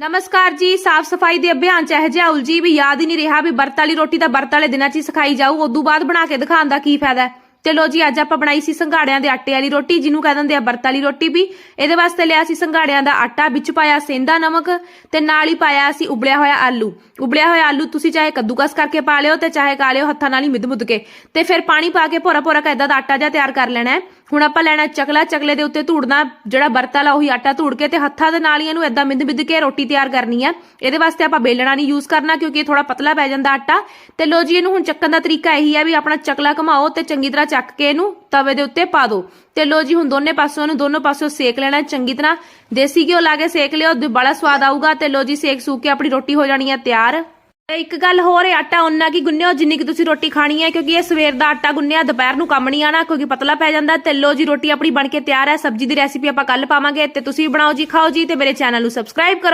ਨਮਸਕਾਰ ਜੀ, ਸਾਫ਼ ਸਫ਼ਾਈ ਦੇ ਅਭਿਆਨ ਚ ਇਹ ਜਿਹਾ ਉਲਜੀ ਵੀ ਯਾਦ ਹੀ ਨਹੀਂ ਰਿਹਾ ਵੀ ਵਰਤ ਵਾਲੀ ਰੋਟੀ ਤਾਂ ਵਰਤ ਵਾਲੇ ਦਿਨਾਂ 'ਚ ਹੀ ਸਿਖਾਈ ਜਾਊ ਉਦੋਂ ਬਾਅਦ ਬਣਾ ਕੇ ਦਿਖਾਉਣ ਦਾ ਕੀ ਫਾਇਦਾ ਹੈ? ਤੇ ਲੋ ਜੀ, ਅੱਜ ਆਪਾਂ ਬਣਾਈ ਸੀ ਸੰਘਾੜਿਆਂ ਦੇ ਆਟੇ ਵਾਲੀ ਰੋਟੀ, ਜਿਹਨੂੰ ਕਹਿ ਦਿੰਦੇ ਆ ਵਰਤ ਵਾਲੀ ਰੋਟੀ ਵੀ। ਇਹਦੇ ਵਾਸਤੇ ਲਿਆ ਸੀ ਸੰਘਾੜਿਆਂ ਦਾ ਆਟਾ, ਵਿੱਚ ਪਾਇਆ ਸੇਂਦਾ ਨਮਕ ਤੇ ਨਾਲ ਹੀ ਪਾਇਆ ਸੀ ਉਬਲਿਆ ਹੋਇਆ ਆਲੂ। ਉਬਲਿਆ ਹੋਇਆ ਆਲੂ ਤੁਸੀਂ ਚਾਹੇ ਕੱਦੂਕਸ ਕਰਕੇ ਪਾ ਲਿਓ ਤੇ ਚਾਹੇ ਕਾ ਲਿਓ ਹੱਥਾਂ ਨਾਲ ਹੀ ਮਿੱਧ ਮੁੱਧ ਕੇ। ਤੇ ਫਿਰ ਪਾਣੀ ਪਾ ਕੇ ਭੋਰਾ ਭੋਰਾ ਕੈਦਾ ਦਾ ਆਟਾ ਜਿਹਾ ਤਿਆਰ ਕਰ ਲੈਣਾ ਹੈ। ਹੁਣ ਆਪਾਂ ਲੈਣਾ ਚਕਲਾ, ਚਕਲੇ ਦੇ ਉੱਤੇ ਧੂੜਨਾ, ਜਿਹੜਾ ਵਰਤ ਵਾਲਾ ਉਹੀ ਆਟਾ ਧੂੜ ਕੇ ਤੇ ਹੱਥਾਂ ਦੇ ਨਾਲ ਹੀ ਇਹਨੂੰ ਏਦਾਂ ਮਿੰਦ ਮਿੰਦ ਕੇ ਰੋਟੀ ਤਿਆਰ ਕਰਨੀ ਆ। ਇਹਦੇ ਵਾਸਤੇ ਆਪਾਂ ਬੇਲਣਾ ਨਹੀਂ ਯੂਜ਼ ਕਰਨਾ ਕਿਉਂਕਿ ਇਹ ਥੋੜਾ ਪਤਲਾ ਪੈ ਜਾਂਦਾ ਆਟਾ। ਤੇ ਲੋ ਜੀ, ਇਹਨੂੰ ਹੁਣ ਚੱਕਣ ਦਾ ਤਰੀਕਾ ਇਹੀ ਆ ਵੀ ਆਪਣਾ ਚਕਲਾ ਘਮਾਓ ਤੇ ਚੰਗੀ ਤਰ੍ਹਾਂ ਚੱਕ ਕੇ ਇਹਨੂੰ ਤਵੇ ਦੇ ਉੱਤੇ ਪਾ ਦਿਓ ਤੇ ਲੋ ਜੀ, ਹੁਣ ਦੋਨੇ ਪਾਸੋਂ ਇਹਨੂੰ ਦੋਨੋਂ ਪਾਸੋਂ ਸੇਕ ਲੈਣਾ ਚੰਗੀ ਤਰ੍ਹਾਂ। ਦੇਸੀ ਘਿਓ ਲਾ ਕੇ ਸੇਕ ਲਿਓ ਬੜਾ ਸਵਾਦ ਆਊਗਾ। ਤੇ ਲੋ ਜੀ, ਸੇਕ ਸੂਕ ਕੇ ਆਪਣੀ ਰੋਟੀ ਹੋ ਜਾਣੀ ਆ ਤਿਆਰ। ਇੱਕ ਗੱਲ ਹੋਰ ਹੈ, ਆਟਾ ਉਨਾ ਕੀ ਗੁੰਨਿਓ ਜਿੰਨੀ ਕਿ ਤੁਸੀਂ ਰੋਟੀ ਖਾਣੀ ਹੈ, ਕਿਉਂਕਿ ਇਹ ਸਵੇਰ ਦਾ ਆਟਾ ਗੁੰਨਿਆ, ਦੁਪਹਿਰ ਨੂੰ ਕੰਮ ਨਹੀਂ ਆਣਾ ਕਿਉਂਕਿ ਪਤਲਾ ਪੈ ਜਾਂਦਾ, ਤੇ ਲੋ ਜੀ, ਰੋਟੀ ਆਪਣੀ ਬਣ ਕੇ ਤਿਆਰ ਹੈ, ਸਬਜ਼ੀ ਦੀ ਰੈਸਿਪੀ ਆਪਾਂ ਕੱਲ ਪਾਵਾਂਗੇ, ਤੇ ਤੁਸੀਂ ਬਣਾਓ ਜੀ, ਖਾਓ ਜੀ, ਤੇ ਮੇਰੇ ਚੈਨਲ ਨੂੰ ਸਬਸਕ੍ਰਾਈਬ ਕਰੋ।